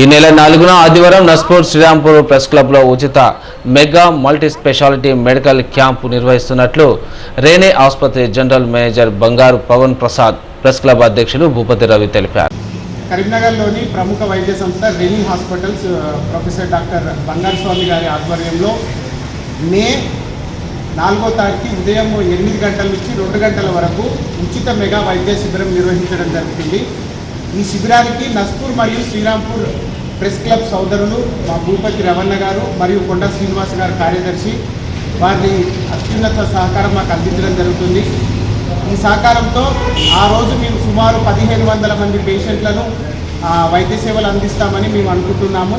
ఈ నెల నాలుగున ఆదివారం నస్పూర్ శ్రీరాంపూర్ ప్రెస్ క్లబ్లో ఉచిత mega multi speciality medical camp నిర్వహిస్తున్నట్లు రేనే ఆసుపత్రి జనరల్ మేనేజర్ బంగారు పవన్ ప్రసాద్ ప్రెస్ క్లబ్ అధ్యక్షులు భూపతి రవి తెలిపారు. కరీంనగర్లోని ప్రముఖ వైద్య సంస్థ రెనీ హాస్పిటల్స్ ప్రొఫెసర్ డాక్టర్ బంగారు స్వామి గారి ఆధ్వర్యంలో మే నాలుగో తారీఖు ఉదయం ఎనిమిది గంటల నుంచి రెండు గంటల వరకు ఉచిత మెగా వైద్య శిబిరం నిర్వహించడం జరుగుతుంది ఈ శిబిరానికి నస్పూర్ మరియు శ్రీరాంపూర్ ప్రెస్ క్లబ్ సోదరులు మా భూపతి రవణ గారు మరియు కొండ శ్రీనివాస్ గారు కార్యదర్శి. వారి అత్యున్నత సహకారం మాకు అందించడం జరుగుతుంది. ఈ సహకారంతో ఆ రోజు మేము సుమారు పదిహేను వందల మంది పేషెంట్లను వైద్య సేవలు అందిస్తామని మేము అనుకుంటున్నాము.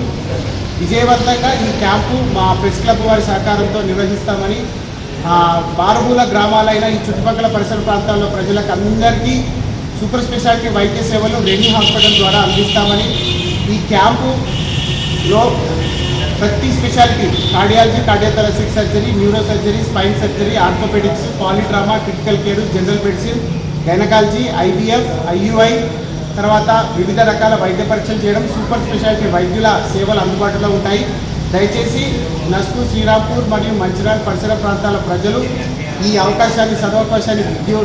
విజయవంతంగా ఈ క్యాంపు మా ప్రెస్ క్లబ్ వారి సహకారంతో నిర్వహిస్తామని బారుమూల గ్రామాలైన ఈ చుట్టుపక్కల పరిసర ప్రాంతాల్లో ప్రజలకు అందరికీ సూపర్ స్పెషాలిటీ వైద్య సేవలు రెనీ హాస్పిటల్ ద్వారా అందిస్తామని ఈ క్యాంపులో ప్రతి speciality cardiology cardiothoracic surgery neuro surgery spine surgery orthopaedics polytrauma critical care general medicine gynaecology IVF IUI తర్వాత వివిధ రకాల వైద్య పరీక్షలు చేయడం సూపర్ స్పెషాలిటీ వైద్యుల సేవలు అందుబాటులో ఉంటాయి. దయచేసి నస్కు శ్రీరాంపూర్ మరియు మంచిర్యాల పరిసర ప్రాంతాల ప్రజలు ఈ అవకాశాన్ని సదవకాశాన్ని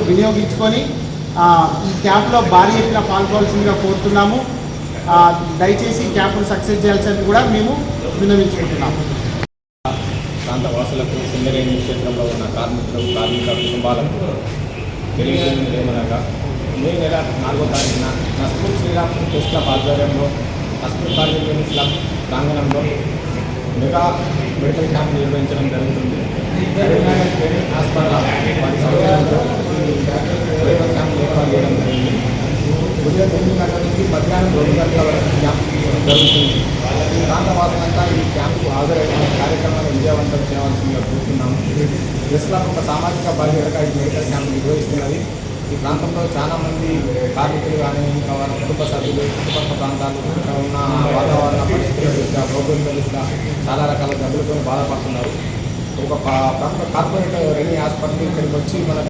వినియోగించుకొని ఈ క్యాంప్లో భారీ ఎత్తున పాల్గొవలసిందిగా కోరుతున్నాము. దయచేసి క్యాంపును సక్సెస్ చేయాల్సింది కూడా మేము విన్నవించుకుంటున్నాము. ప్రాంత వాసులకు సింగరేణి క్షేత్రంలో ఉన్న కార్మికులు కార్మిక కుటుంబాలకు తెలియజేయడం ఏమనగా మే నెల నాలుగో తారీఖున నస్పూర్ శ్రీరామ్ టెస్ట్ క్లబ్ ఆధ్వర్యంలో నస్పూర్ కార్మికుని క్లబ్ ప్రాంగణంలో మెగా మెడికల్ క్యాంప్ నిర్వహించడం జరుగుతుంది. హాస్పిటల్ వారి సౌకర్యంతో ఈ మెడికల్ క్యాంప్ ఏర్పాటు చేయడం జరిగింది ఉదయం ఈ నుంచి మధ్యాహ్నం రెండు గంటల వరకు క్యాంప్ జరుగుతుంది. ఈ ప్రాంత ఈ క్యాంపుకు హాజరైన కార్యక్రమాన్ని విజయవంతం చేయవలసిందిగా కోరుతున్నాము. ప్రెస్ క్లబ్ ఒక సామాజిక బాధ్యతగా ఈ మెడికల్ క్యాంప్ నిర్వహిస్తున్నది. ఈ ప్రాంతంలో చాలా మంది కార్మికులు కానీ ఇంకా వారి కుటుంబ సభ్యులు చుట్టుపక్కల ప్రాంతాలు ఇక్కడ ఉన్న వాతావరణ పరిస్థితుల దృష్ట్యా భౌగోళిక దృష్ట్యా చాలా రకాల జబ్బులతో బాధపడుతున్నారు. ఒక పా- ప్రముఖ కార్పొరేట్ రెనీ హాస్పిటల్ ఇక్కడికి వచ్చి మన